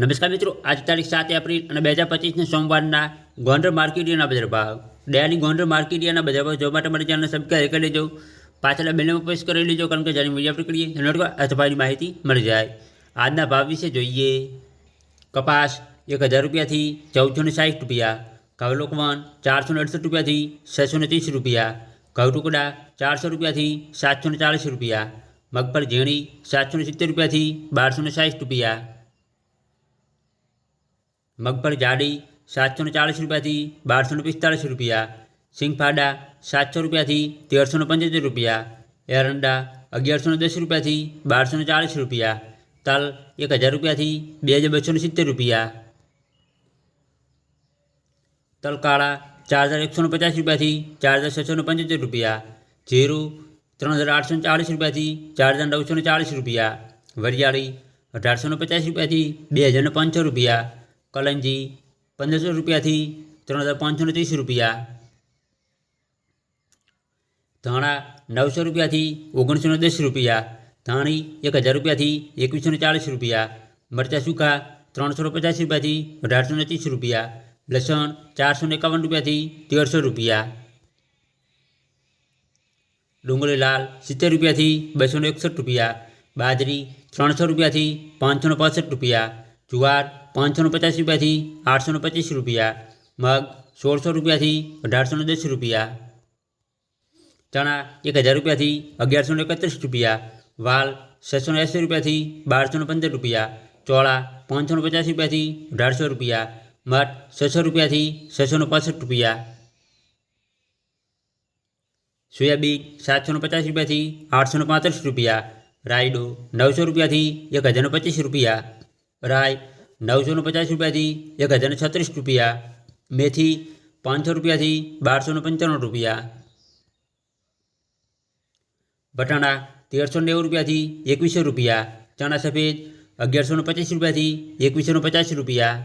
નમસ્કાર મિત્રો, આજ તારીખ સાત એપ્રિલ અને બે હજાર પચીસના સોમવારના ગોંડલ માર્કેટિયાના બજાર ભાવ. ડેલી ગોંડલ માર્કેટિયાના બજાર ભાવ જોવા માટે મારી ચેનલ સબસ્ક્રાઈબ કરી લેજો. પાછળ બેલમાં પ્રેસ કરી લેજો, કારણ કે જ્યારે મીડિયા પર કરીએ. નોટવા અથવાની માહિતી મળી જાય. આજના ભાવ વિશે જોઈએ. કપાસ એક હજાર રૂપિયાથી ચૌદસો ને સાઠ રૂપિયા. ઘઉં લોકવન ચારસો ને અડસઠ રૂપિયાથી છસો ને ત્રીસ રૂપિયા. ઘઉં ટુકડા ચારસો રૂપિયાથી સાતસો ને ચાલીસ રૂપિયા. મગફળી ઝીણી સાતસો ને સિત્તેર રૂપિયાથી બારસો ને સાહીઠ રૂપિયા. મગફળી જાડી સાતસો ને ચાલીસ રૂપિયાથી બારસો ને પિસ્તાળીસ રૂપિયા સિંગફાડા સાતસો રૂપિયાથી તેરસો ને પંચોતેર રૂપિયા એરંડા અગિયારસો ને દસ રૂપિયાથી બારસો ને ચાલીસ રૂપિયા તલ એક હજાર રૂપિયાથી બે હજાર બસો ને સિત્તેર રૂપિયા તલ કાળા ચાર હજાર એકસો ને પચાસ રૂપિયાથી ચાર હજાર છસો ને પંચોતેર રૂપિયા જીરું ત્રણ હજાર આઠસો ને ચાલીસ રૂપિયાથી ચાર હજાર નવસો ને ચાલીસ રૂપિયા વરિયાળી અઢારસો ને પચાસ રૂપિયાથી બે હજાર ને પાંચસો રૂપિયા કલંજી પંદરસો રૂપિયાથી ત્રણ હજાર પાંચસો ને ત્રીસ રૂપિયા ધાણા નવસો રૂપિયાથી ઓગણીસો ને દસ રૂપિયા ધાણી એક હજાર રૂપિયાથી એકવીસો ને ચાલીસ રૂપિયા મરચાં સૂકા ત્રણસો ને પચાસ રૂપિયાથી અઢારસો ને ત્રીસ રૂપિયા લસણ ચારસો ને એકાવન રૂપિયાથી તેરસો રૂપિયા ડુંગળી લાલ સિત્તેર રૂપિયાથી બસો ને એકસઠ રૂપિયા બાજરી ત્રણસો રૂપિયાથી પાંચસો ને પાસઠ રૂપિયા જુવાર પાંચસો ને પચાસ રૂપિયાથી આઠસો ને પચીસ રૂપિયા મગ સોળસો રૂપિયાથી અઢારસો ને દસ રૂપિયા ચણા એક હજાર રૂપિયાથી અગિયારસો ને એકત્રીસ રૂપિયા વાલ છસો ને એંસી રૂપિયાથી બારસો ને પંદર રૂપિયા ચોળા પાંચસો ને પચાસ રૂપિયાથી અઢારસો રૂપિયા મઠ છસો રૂપિયાથી છસો ને પાસઠ રૂપિયા સોયાબીન સાતસો ને પચાસ રૂપિયાથી આઠસો ને પાંત્રીસ રૂપિયા રાયડો નવસો રૂપિયાથી એક હજાર ને પચીસ રૂપિયા રાય નવસો ને પચાસ રૂપિયાથી એક હજાર ને છત્રીસ રૂપિયા, મેથી પાંચસો રૂપિયાથી બારસો ને પંચાણું રૂપિયા, બટાણા તેરસો નેવું રૂપિયાથી એકવીસો રૂપિયા, ચણા સફેદ અગિયારસો પચીસ રૂપિયાથી એકવીસો પચાસ રૂપિયા